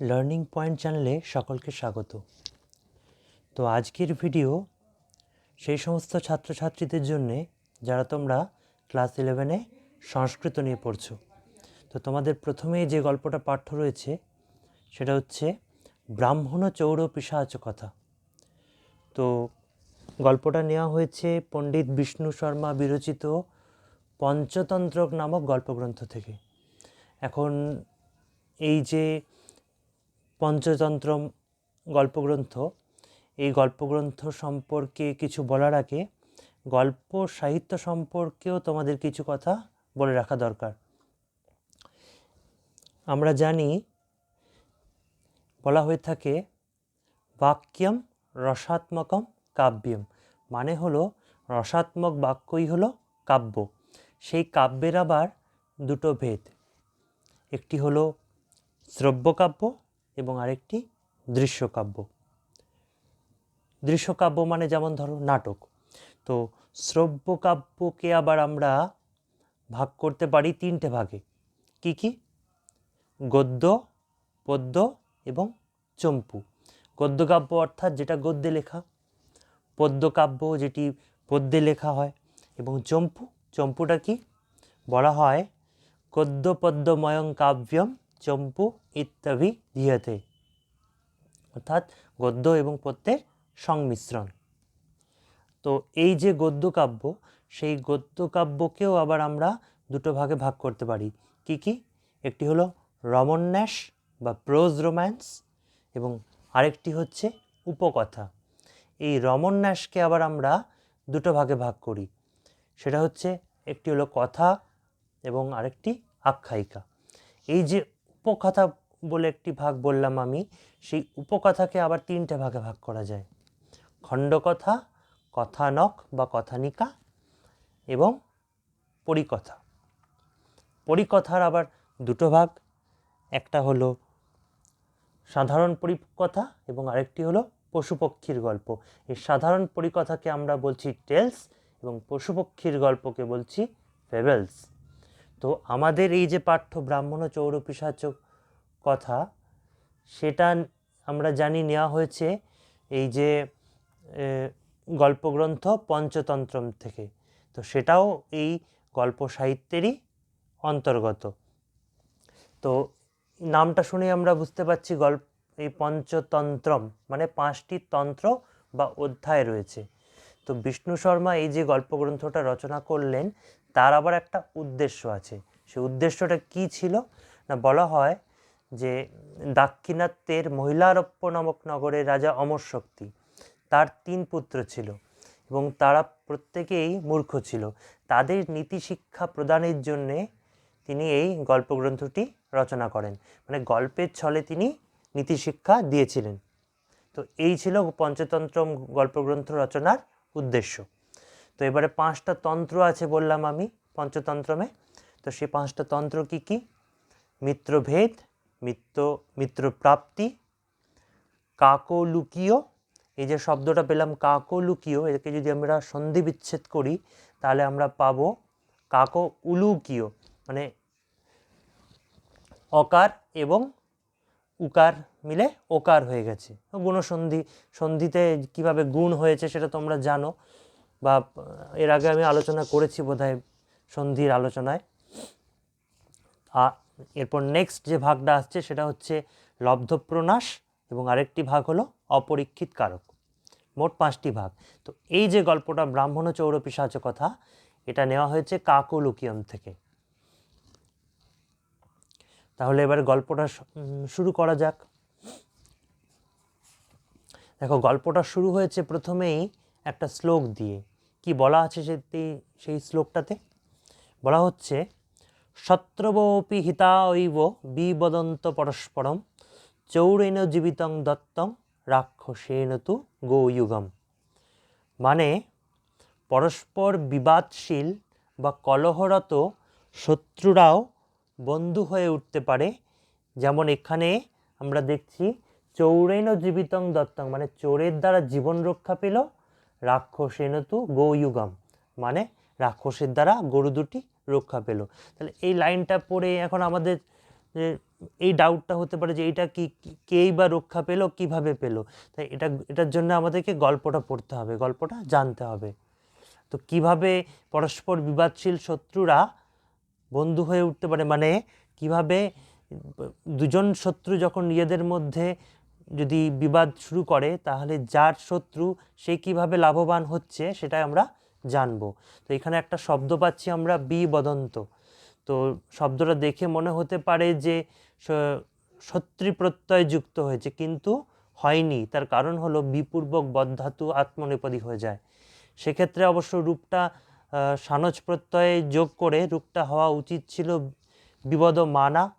Learning point চ্যানেলে সকলকে স্বাগত। তো আজকের ভিডিও সেই সমস্ত ছাত্রছাত্রীদের জন্যে যারা তোমরা ক্লাস ইলেভেনে সংস্কৃত নিয়ে পড়ছো। তো তোমাদের প্রথমেই যে গল্পটা পাঠ্য রয়েছে, সেটা হচ্ছে ব্রাহ্মণ চৌর পিসাচ কথা। তো গল্পটা নেওয়া হয়েছে পণ্ডিত বিষ্ণু শর্মা বিরচিত পঞ্চতন্ত্রক নামক গল্পগ্রন্থ থেকে। এখন এই যে পঞ্চতন্ত্র গল্পগ্রন্থ। এই গল্পগ্রন্থ সম্পর্কে কিছু বলার আগে গল্প সাহিত্য সম্পর্কেও তোমাদের কিছু কথা বলে রাখা দরকার। আমরা জানি, বলা হয়ে থাকে, বাক্যম রসাত্মকম কাব্যম। মানে হলো, রসাত্মক বাক্যই হলো কাব্য। সেই কাব্যের আবার দুটো ভেদ। একটি হলো শ্রব্যকাব্য এবং আরেকটি দৃশ্যকাব্য। দৃশ্যকাব্য মানে যেমন ধরো নাটক, তো শ্রব্যকাব্যকে আবার আমরা ভাগ করতে পারি তিনটে ভাগে। কি কি? গদ্য, পদ্য এবং চম্পু। গদ্যকাব্য অর্থাৎ যেটা গদ্যে লেখা, পদ্যকাব্য যেটি পদ্যে লেখা হয় এবং চম্পু। চম্পুটা কি? বলা হয় গদ্য পদ্যময়ং কাব্যম চম্পু ইত্যাদি ধিয়তে অর্থাৎ গদ্য এবং পদ্যের সংমিশ্রণ। তো এই যে গদ্যকাব্য, সেই গদ্যকাব্যকেও আবার আমরা দুটো ভাগে ভাগ করতে পারি। কি কি? একটি হলো রমন্যাস বা প্রোজ রোম্যান্স এবং আরেকটি হচ্ছে উপকথা। এই রমন্যাসকে আবার আমরা দুটো ভাগে ভাগ করি। সেটা হচ্ছে একটি হলো কথা এবং আরেকটি আখ্যায়িকা। এই যে উপকথা বলে একটি ভাগ বললাম আমি, সেই উপকথাকে আবার তিনটে ভাগে ভাগ করা যায়। খণ্ডকথা, কথানক বা কথানিকা এবং পরিকথা। পরিকথার আবার দুটো ভাগ, একটা হলো সাধারণ পরিকথা এবং আরেকটি হলো পশুপক্ষীর গল্প। এই সাধারণ পরিকথাকে আমরা বলছি টেলস এবং পশুপক্ষীর গল্পকে বলছি ফেবেলস। তো আমাদের এই যে পাঠ্য ব্রাহ্মণ চৌর পিসাচ কথা, সেটা আমরা জানি নেওয়া হয়েছে এই যে গল্পগ্রন্থ পঞ্চতন্ত্রম থেকে। তো সেটাও এই গল্প সাহিত্যেরই অন্তর্গত। তো নামটা শুনে আমরা বুঝতে পারছি গল্প, এই পঞ্চতন্ত্রম মানে পাঁচটি তন্ত্র বা অধ্যায় রয়েছে। তো বিষ্ণু শর্মা এই যে গল্পগ্রন্থটা রচনা করলেন, তার আবার একটা উদ্দেশ্য আছে। সেই উদ্দেশ্যটা কি ছিল? না, বলা হয় যে দাক্ষিণাত্যের মহিলারপ্য নামক নগরের রাজা অমর শক্তি, তার তিন পুত্র ছিল এবং তারা প্রত্যেকেই মূর্খ ছিল। তাদের নীতি শিক্ষা প্রদানের জন্যে তিনি এই গল্পগ্রন্থটি রচনা করেন। মানে গল্পের ছলে তিনি নীতিশিক্ষা দিয়েছিলেন। তো এই ছিল পঞ্চতন্ত্র গল্পগ্রন্থ রচনার উদ্দেশ্য। তো এবারে পাঁচটা তন্ত্র আছে বললাম আমি পঞ্চতন্ত্রমে। তো সেই পাঁচটা তন্ত্র কি কি? মিত্রভেদ মিত্র, মিত্রপ্রাপ্তি, কাকলুকীয়, এই যে শব্দটা পেলাম কাকলুকীয়, একে যদি আমরা সন্ধি বিচ্ছেদ করি, তাহলে আমরা পাবো কাকো উলুকীয় মানে অকার এবং উকার মিলে ওকার হয়ে গেছে। গুণসন্ধি, সন্ধিতে কীভাবে গুণ হয়েছে সেটা তোমরা জানো, বা এর আগে আমি আলোচনা করেছি বোধহয় সন্ধির আলোচনায়। এরপর নেক্সট যে ভাগটা আসছে সেটা হচ্ছে লব্ধপ্রনাশ এবং আরেকটি ভাগ হলো অপরীক্ষিত কারক। মোট পাঁচটি ভাগ। তো এই যে গল্পটা ব্রাহ্মণ চৌর পিসাচ কথা, এটা নেওয়া হয়েছে কাকলুকিয়ম থেকে। তাহলে এবার গল্পটা শুরু করা যাক। দেখো, গল্পটা শুরু হয়েছে প্রথমেই একটা শ্লোক দিয়ে। কি বলা আছে সেটি, সেই শ্লোকটাতে? বলা হচ্ছে শত্রবপি হিতায়ব বিবদন্ত পরস্পরম, চৌরেণ জীবিতং দত্তং রাক্ষসেন তু গৌযুগম। মানে পরস্পর বিবাদশীল বা কলহরত শত্রুরাও বন্ধু হয়ে উঠতে পারে। যেমন এখানে আমরা দেখছি, চৌরেণ জীবিতং দত্তং মানে চোরের দ্বারা জীবন রক্ষা পেল রাক্ষসেনতু গৌযুগম। মানে রাক্ষসের দ্বারা গরু দুটি রক্ষা পেল। তাহলে এই লাইনটা পড়ে এখন আমাদের এই ডাউটটা হতে পারে যে এটা কি, কেই বা রক্ষা পেল, কীভাবে পেল? তাই এটা, এটার জন্য আমাদেরকে গল্পটা পড়তে হবে, গল্পটা জানতে হবে। তো কীভাবে পরস্পর বিবাদশীল শত্রুরা বন্ধু হয়ে উঠতে পারে? মানে কীভাবে দুজন শত্রু যখন নিজেদের মধ্যে যদি বিবাদ শুরু করে, তাহলে যার শত্রু সে কীভাবে লাভবান হচ্ছে, সেটাই আমরা জানব। তো এখানে একটা শব্দ পাচ্ছি আমরা, বি বদন্ত। তো শব্দটা দেখে মনে হতে পারে যে স- শত্রু প্রত্যয় যুক্ত হয়েছে, কিন্তু হয়নি। তার কারণ হলো বিপূর্বক বদ্ধাতু আত্মনেপদী হয়ে যায়। সেক্ষেত্রে অবশ্য রূপটা সানজ প্রত্যয়ে যোগ করে রূপটা হওয়া উচিত ছিল বিবদ মানা।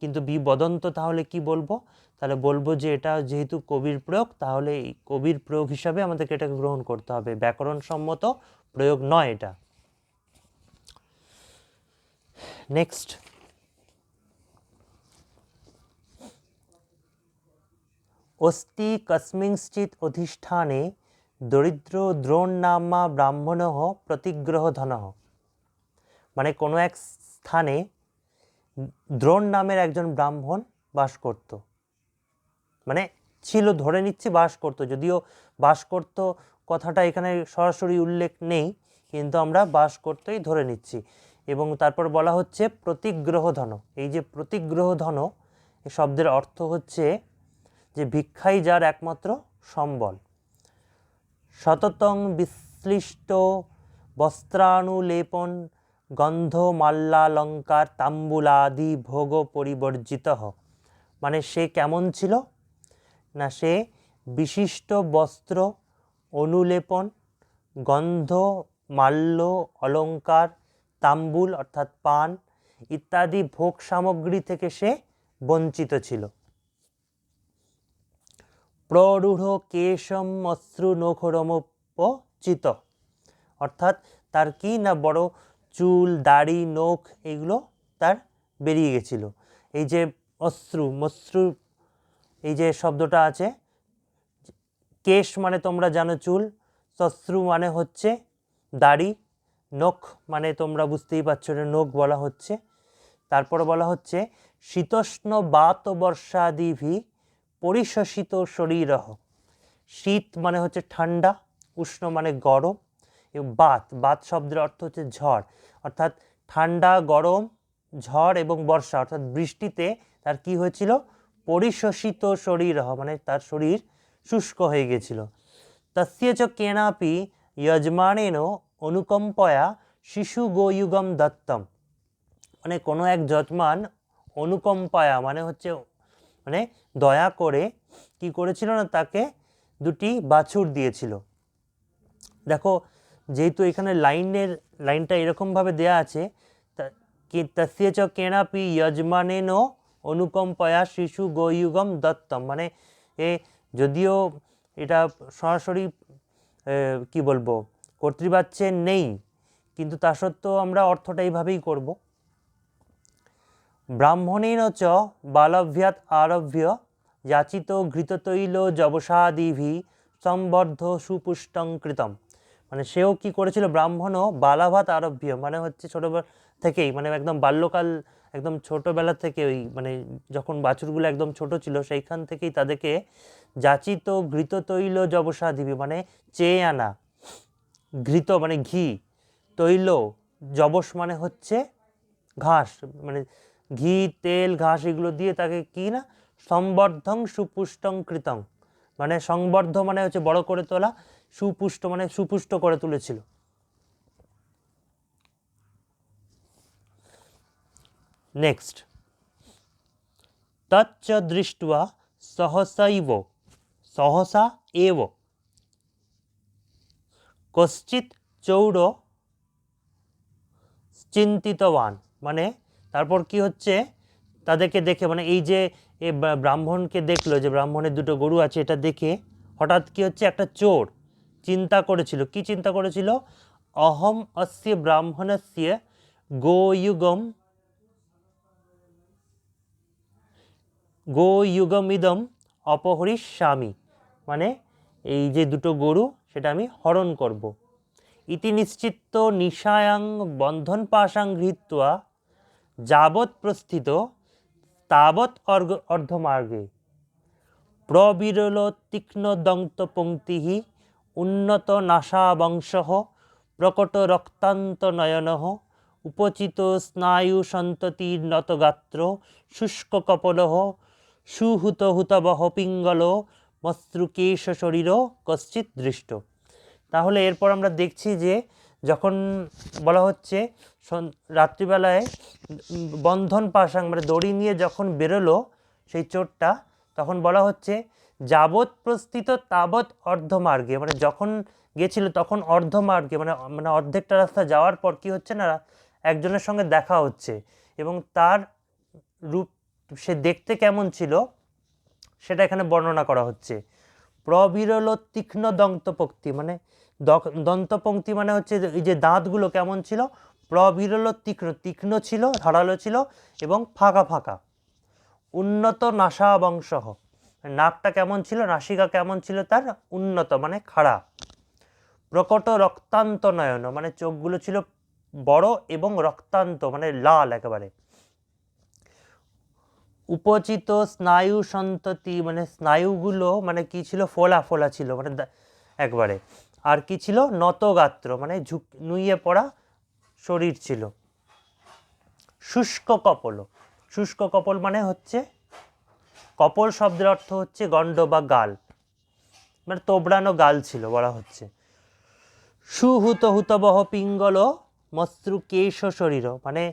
কিন্তু বিবদন্ত তাহলে কি বলব? তাহলে বলব যে এটা যেহেতু কবির প্রয়োগ, তাহলে এই কবির প্রয়োগ হিসাবে আমাদেরকে এটাকে গ্রহণ করতে হবে। ব্যাকরণসম্মত প্রয়োগ নয় এটা। নেক্সট অস্তি কস্মিংশ্চিৎ অধিষ্ঠানে দরিদ্র দ্রোণনামা ব্রাহ্মণ প্রতিগ্রহ ধন মানে কোনো এক স্থানে দ্রোণ নামের একজন ব্রাহ্মণ বাস করত। মানে ছিল ধরে নিচ্ছি বাস করত, যদিও বাস করত কথাটা এখানে সরাসরি উল্লেখ নেই, কিন্তু আমরা বাস করতেই ধরে নিচ্ছি। এবং তারপর বলা হচ্ছে প্রতিগ্রহ ধন এই যে প্রতিগ্রহ ধন এই শব্দের অর্থ হচ্ছে যে ভিক্ষাই যার একমাত্র সম্বল। শততং বিশ্লিষ্ট বস্ত্রানুলেপন গন্ধ মাল্যালঙ্কার তাম্বুলাদি ভোগ পরিবর্জিত। মানে সে কেমন ছিল? না, সে বিশিষ্ট বস্ত্র অনুলেপন, গন্ধ, মাল্য, অলঙ্কার, তাম্বুল অর্থাৎ পান ইত্যাদি ভোগ সামগ্রী থেকে সে বঞ্চিত ছিল। প্ররূঢ় কেশম অশ্রু নখরমোপচিত। অর্থাৎ তার কি না বড় চুল, দাড়ি, নখ এগুলো তার বেরিয়ে গেছিল। এই যে অশ্রু, মশ্রু, এই যে শব্দটা আছে কেশ মানে তোমরা জানো চুল, শশ্রু মানে হচ্ছে দাড়ি, নখ মানে তোমরা বুঝতেই পারছ এটা নখ বলা হচ্ছে। তারপর বলা হচ্ছে শীতোষ্ণ বাত বর্ষাদিভি পরিশোষিত শরীরহ শীত মানে হচ্ছে ঠান্ডা, উষ্ণ মানে গরম, এবং বাত বাত শব্দের অর্থ হচ্ছে ঝড়। অর্থাৎ ঠান্ডা, গরম, ঝড় এবং বর্ষা, অর্থাৎ বৃষ্টিতে তার কি হয়েছিল? পরিশোষিত শরীর মানে তার শরীর শুষ্ক হয়ে গেছিল। তস্য চ কেনাপি যজমানেন অনুকম্পয়া শিশু গোযুগম দত্তম। মানে কোনো এক যজমান অনুকম্পায়া মানে হচ্ছে মানে দয়া করে কি করেছিল না, তাকে দুটি বাছুর দিয়েছিল। দেখো, যেহেতু এখানে লাইনের, লাইনটা এরকমভাবে দেয়া আছে তস্য চ কেনাপি যজমানেন অনুকম্পয়া শিশু গোয়ুগম দত্তম। মানে এ যদিও এটা সরাসরি কি বলব কর্তৃবাচ্যে নেই, কিন্তু তা সত্ত্বেও আমরা অর্থটা এইভাবেই করব। ব্রাহ্মণেন চ বালভ্যাত আরভ্য যাচিত ঘৃততৈল যবসাদিভি সম্বর্ধ সুপুষ্টং কৃতম। মানে সেও কি করেছিল? ব্রাহ্মণও বালাভাত আরভ্য মানে হচ্ছে ছোটোবেলা থেকেই মানে একদম বাল্যকাল, একদম ছোটোবেলা থেকে ওই মানে যখন বাছুরগুলো একদম ছোট ছিল, সেইখান থেকেই তাদেরকে যাচিত ঘৃত তৈল যবসা দিবি মানে চেয়ে আনা। ঘৃত মানে ঘি। তৈল, যবস মানে হচ্ছে ঘাস মানে ঘি, তেল, ঘাস এগুলো দিয়ে তাকে কি না? সম্বর্ধং সুপুষ্টং কৃতং। মানে সংবর্ধ মানে হচ্ছে বড় করে তোলা, সুপুষ্ট মানে সুপুষ্ট করে তুলেছিল। নেক্সট তচ্চ দৃষ্টা সহসৈব সহসা এব কশ্চিৎ চৌর চিন্তিতবান মানে তারপর কি হচ্ছে তাদেরকে দেখে মানে এই যে এ ব্রা- ব্রাহ্মণকে দেখল যে ব্রাহ্মণের দুটো গরু আছে এটা দেখে হঠাৎ কি হচ্ছে একটা চোর চিন্তা করেছিল কি চিন্তা করেছিল অহম অস্য ব্রাহ্মণস্য গোযুগম গোযুগমিদম অপহরিষ্যামি মানে এই যে দুটো গরু, সেটা আমি হরণ করব। ইতি নিশ্চিত্ত নিশায়াং বন্ধন পাশাং গৃহীত্বা, যাবৎ প্রস্থিত, তাবৎ অর্ঘ, অর্ধমার্গে। প্রবিরল তীক্ষ্ণ দন্ত পঙ্ক্তি উন্নত নাশাবংশ প্রকট রক্তান্ত নয়ন উপচিত স্নায়ু সন্ততির্নত গাত্র, শুষ্ক কপল সুহুত হুতবহ পিঙ্গল মস্ত্রুকেশ শরীর কশ্চিৎ দৃষ্ট। তাহলে এরপর আমরা দেখছি যে যখন বলা হচ্ছে রাত্রিবেলায় বন্ধন পাশাং মানে দড়ি নিয়ে যখন বেরোলো সেই চোরটা তখন বলা হচ্ছে যাবৎ প্রস্থিত তাবৎ অর্ধমার্গে মানে যখন গেছিল তখন অর্ধমার্গে মানে মানে অর্ধেকটা রাস্তা যাওয়ার পর কি হচ্ছে না, একজনের সঙ্গে দেখা হচ্ছে এবং তার রূপ সে দেখতে কেমন ছিল সেটা এখানে বর্ণনা করা হচ্ছে। প্রবিরল তীক্ষ্ণ দন্তপক্তি মানে দন্তপঙ্ক্তি মানে হচ্ছে এই যে দাঁতগুলো কেমন ছিল? প্রবিরল তীক্ষ্ণ তীক্ষ্ণ ছিল, ধারালো ছিল এবং ফাঁকা ফাঁকা। উন্নত নাসা বংশ নাকটা কেমন ছিল? নাসিকা কেমন ছিল তার? উন্নত মানে খাড়া। প্রকট রক্তান্ত নয়ন মানে চোখগুলো ছিল বড় এবং রক্তান্ত মানে লাল একেবারে। উপচিত স্নায়ু সন্ততি মানে স্নায়ুগুলো মানে কি ছিল? ফোলা ফোলা ছিল মানে একবারে। আর কি ছিল? নতগাত্র মানে ঝুঁক, নুইয়ে পড়া শরীর ছিল। শুষ্ক কপল। শুষ্ক কপল মানে হচ্ছে, কপল শব্দের অর্থ হচ্ছে গণ্ড বা গাল। মানে তোবড়ানো গাল ছিল বলা হচ্ছে। সুহুত হুতবহ পিঙ্গল মস্ত্রু কেশ শরীর মানে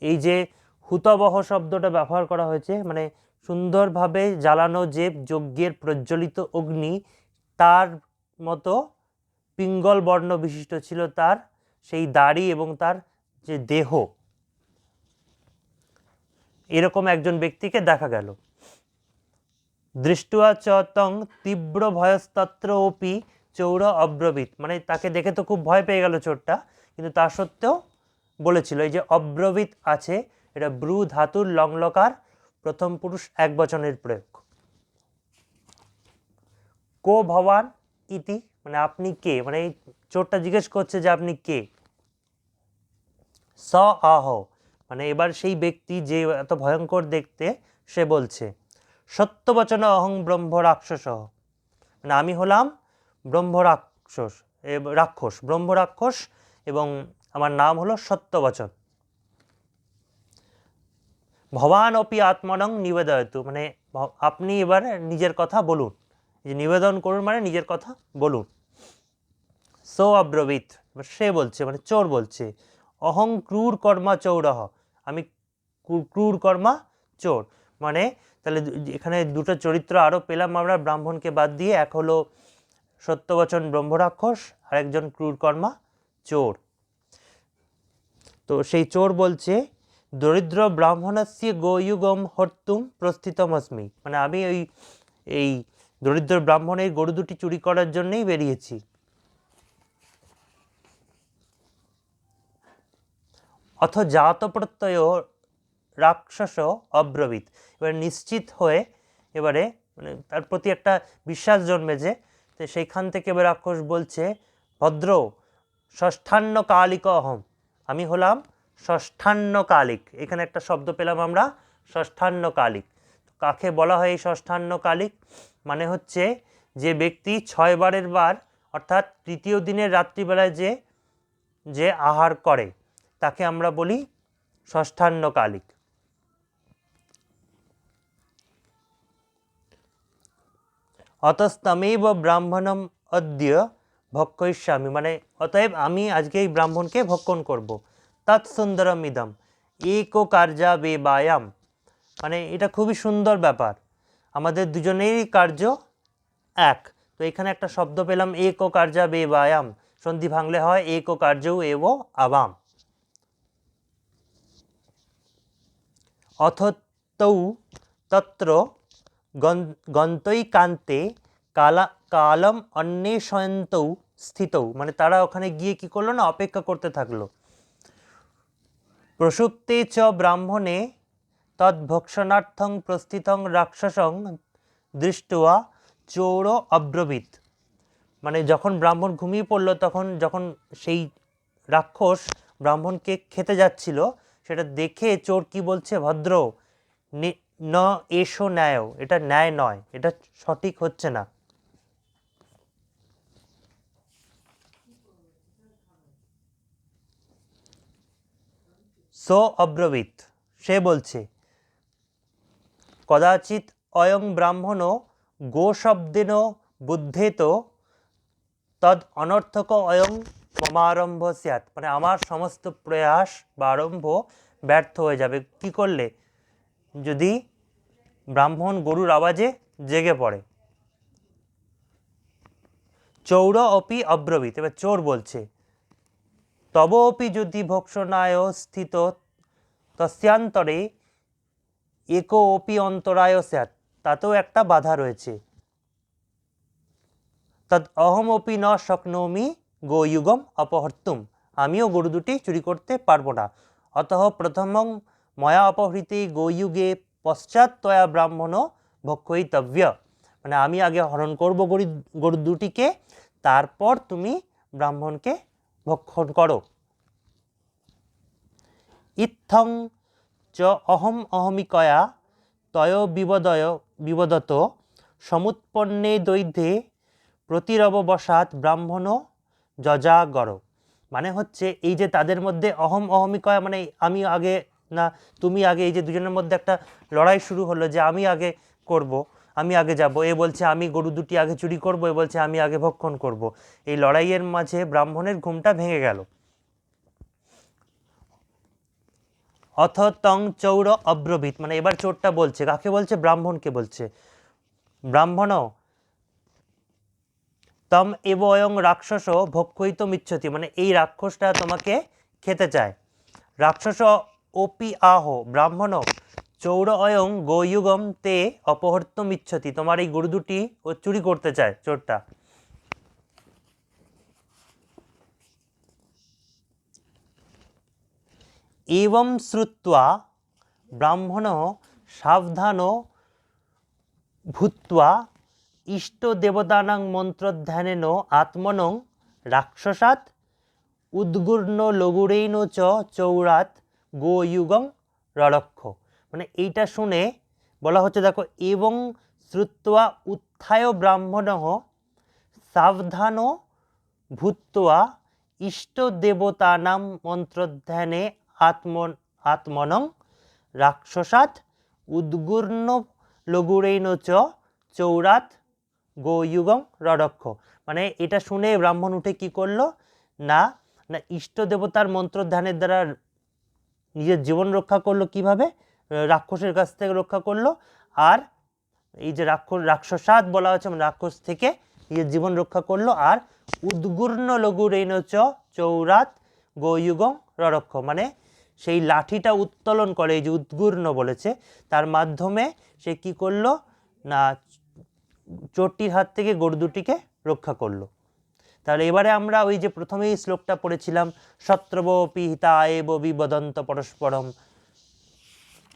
এই যে হুতবহ শব্দটা ব্যবহার করা হয়েছে। মানে সুন্দরভাবে জ্বালানো যে যজ্ঞের প্রজ্বলিত অগ্নি, তার মতো পিঙ্গল বর্ণ বিশিষ্ট ছিল তার সেই দাড়ি এবং তার যে দেহ। এরকম একজন ব্যক্তিকে দেখা গেল। দৃষ্টুয়া চ তং তীব্র ভয়স্তত্র অপি চৌর অব্রবীত। মানে তাকে দেখে তো খুব ভয় পেয়ে গেল চোরটা, কিন্তু তা সত্ত্বেও বলেছিল, এই যে অব্রবীত আছে এটা ব্রু ধাতুর লংলকার প্রথম পুরুষ এক বচনের প্রয়োগ। কো ভবান ইতি মানে আপনি কে? মানে এই চোরটা জিজ্ঞেস করছে যে আপনি কে? স আহ। মানে এবার সেই ব্যক্তি যে এত ভয়ঙ্কর দেখতে, সে বলছে সত্যবচন অহং ব্রহ্ম রাক্ষস। মানে আমি হলাম ব্রহ্ম রাক্ষস রাক্ষস, ব্রহ্ম রাক্ষস এবং আমার নাম হলো সত্যবচন ভবান অপি আত্মনং নিবেদয়তু। মানে আপনি এবার নিজের কথা বলুন। যে নিবেদন করুন মানে নিজের কথা বলুন। সো অব্রবীত সে বলছে মানে চোর বলছে, অহং ক্রূর কর্মা চৌরহ। আমি ক্রু- ক্রূর কর্মা চোর। মানে তাহলে এখানে দুটো চরিত্র আরও পেলাম আমরা, ব্রাহ্মণকে বাদ দিয়ে। এক হলো সত্যবচন ব্রহ্মরাক্ষস আর একজন ক্রূর কর্মা চোর। তো সেই চোর বলছে দরিদ্র ব্রাহ্মণস্য গোয়ুগম হর্তুম প্রস্থিতমস্মি। মানে আমি ওই, এই দরিদ্র ব্রাহ্মণের গরু দুটি চুরি করার জন্যই বেরিয়েছি। অথ জাত প্রত্যয় রাক্ষস অব্রবীত। এবার নিশ্চিত হয়ে এবারে মানে তার প্রতি একটা বিশ্বাস জন্মেছে তো সেইখান থেকে এবার রাক্ষস বলছে, ভদ্র ষষ্ঠান্ন কালিক অহম আমি হলাম ষষ্ঠান্ন কালিক এখানে একটা শব্দ পেলাম আমরা ষষ্ঠান্ন কালিক কাকে বলা হয় এই ষষ্ঠান্ন কালিক মানে হচ্ছে যে ব্যক্তি ছয় বারের বার, অর্থাৎ তৃতীয় দিনের রাত্রিবেলায় যে যে আহার করে, তাকে আমরা বলি ষষ্ঠান্ন কালিক অতস্তমেব ব্রাহ্মণম অদ্য ভক্ষয়িষ্যামি। মানে অতএব আমি আজকে এই ব্রাহ্মণকে ভক্ষণ করব। তৎ সুন্দরম ইদম এক কার্যা বেবায়াম। মানে এটা খুবই সুন্দর ব্যাপার। আমাদের দুজনেরই কার্য এক। তো এখানে একটা শব্দ পেলাম, এক কার্যা বেবায়াম। সন্ধি ভাঙলে হয়, এক কার্য এব আবাম। অথতৌ তত্র গন- গন্তৈকান্তে কালা, কালম অন্বেষয়ন্তৌ স্থিতৌ। মানে তারা ওখানে গিয়ে কি করল না, অপেক্ষা করতে থাকল। প্রসুপ্তে চ ব্রাহ্মণে তদ্ভক্ষণার্থং প্রস্থিতং রাক্ষসং দৃষ্টুয়া চৌর অব্রবীত। মানে যখন ব্রাহ্মণ ঘুমিয়ে পড়ল, তখন যখন সেই রাক্ষস ব্রাহ্মণকে খেতে যাচ্ছিল, সেটা দেখে চোর কি বলছে ভদ্র ন এসো ন্যায়, এটা ন্যায় নয়, এটা সঠিক হচ্ছে না। সো অব্রবীত। সে বলছে, কদাচিৎ অয়ং ব্রাহ্মণ গো শব্দেন বুদ্ধেত তদ অনর্থক অয়ং মমারম্ভ স্যাত মানে আমার সমস্ত প্রয়াস বা আরম্ভ ব্যর্থ হয়ে যাবে। কি করলে? যদি ব্রাহ্মণ গরুর আওয়াজে জেগে পড়ে। চৌর অপি অব্রবীত। এবার চোর বলছে তব অপি যদি ভক্ষণায় স্থিত তস্যান্তরে এক অপি অন্তরায় স্যাত তাতেও একটা বাধা রয়েছে। তদ অহমপি ন শক্নোমি গোযুগম অপহর্তুম, আমিও গরু দুটি চুরি করতে পারব না। অতঃ প্রথমং ময়া অপহৃতে গোযুগে পশ্চাৎ তয়া ব্রাহ্মণ ভক্ষয়িতব্য মানে আমি আগে হরণ করব গরু গরু দুটিকে, তারপর তুমি ব্রাহ্মণকে ভক্ষণ করো। ইত্থং চ অহম অহমিকয়া তয় বিবদয় বিবদত সমুৎপন্নে দৈধ্যে প্রতিরববসাৎ ব্রাহ্মণ যজাগর। মানে হচ্ছে এই যে তাদের মধ্যে অহম অহমিকয়া মানে আমি আগে না তুমি আগে এই যে দুজনের মধ্যে একটা লড়াই শুরু হলো যে আমি আগে করব। আমি আগে যাব। এ বলছে, আমি গরু দুটি আগে চুরি করব, এ বলছে, আমি আগে ভক্ষণ করব। এই লড়াইয়ের মাঝে ব্রাহ্মণের ঘুমটা ভেঙে গেল। অথ তং চৌর অব্রবিত মানে এবার চোরটা বলছে, কাকে বলছে? ব্রাহ্মণকে বলছে। ব্রাহ্মণ, তম এব অয়ং রাক্ষস ভক্ষয়িত মিচ্ছতি মানে এই রাক্ষসটা তোমাকে খেতে চায়। রাক্ষস ওপি আহ, ব্রাহ্মণ চৌর অয়ং গোয়ুগম তে অপহর্ত মিচ্ছতি তোমার এই গরু দুটি ও চুরি করতে চায়, চোরটা। এবং শ্রুত্বা ব্রাহ্মণ সাবধান ভূত্বা ইষ্টদেবতানাং মন্ত্রধ্যানেন আত্মনং রাক্ষসাৎ উদ্গুর্ণ লঘুরেণ চ চৌরাত গোয়ুগং ররক্ষ মানে এইটা শুনে বলা হচ্ছে, দেখো, এবং শ্রুত্বা উত্থায় ব্রাহ্মণ সাবধান ভূত্বা ইষ্টদেবতানাম মন্ত্রধ্যানে আত্ম আত্মনং রাক্ষসাৎ উদ্গুর্ণ লঘুরেণ চ চৌরাত গোয়ুগং রডক্ষ। মানে এটা শুনে ব্রাহ্মণ উঠে কি করল? না না, ইষ্ট দেবতার মন্ত্রধ্যানের দ্বারা নিজের জীবন রক্ষা করল কীভাবে? রাক্ষসের কাছ থেকে রক্ষা করল। আর এই যে রাক্ষস, রাক্ষসাদ বলা হচ্ছে মানে রাক্ষস থেকে নিজের জীবন রক্ষা করল। আর উদ্গুর্ণ লঘুরেণ চ চৌরাত গোয়ুগং ররক্ষ মানে সেই লাঠিটা উত্তোলন করে, এই যে উদ্গুর্ণ বলেছে। তার মাধ্যমে সে কি করল? না, চোরটির হাত থেকে গরু দুটিকে রক্ষা করল। তাহলে এবারে আমরা ওই যে প্রথমেই শ্লোকটা পড়েছিলাম শত্রবপি হিতায়েব বিবদন্ত পরস্পরম।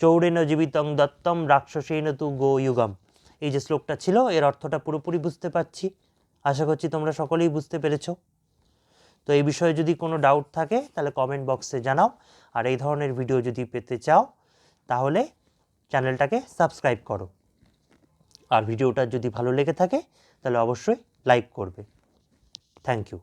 চৌরেন জীবিতং দত্তম রাক্ষসেন তু গোয়ুগম এই যে শ্লোকটা ছিল, এর অর্থটা পুরোপুরি বুঝতে পারছি। আশা করছি তোমরা সকলেই বুঝতে পেরেছ। তো এই বিষয়ে যদি কোনো ডাউট থাকে, তাহলে কমেন্ট বক্সে জানাও। আর এই ধরনের ভিডিও যদি পেতে চাও, তাহলে চ্যানেলটাকে সাবস্ক্রাইব করো। আর ভিডিওটা যদি ভালো লেগে থাকে, তাহলে অবশ্যই লাইক করবে। Thank you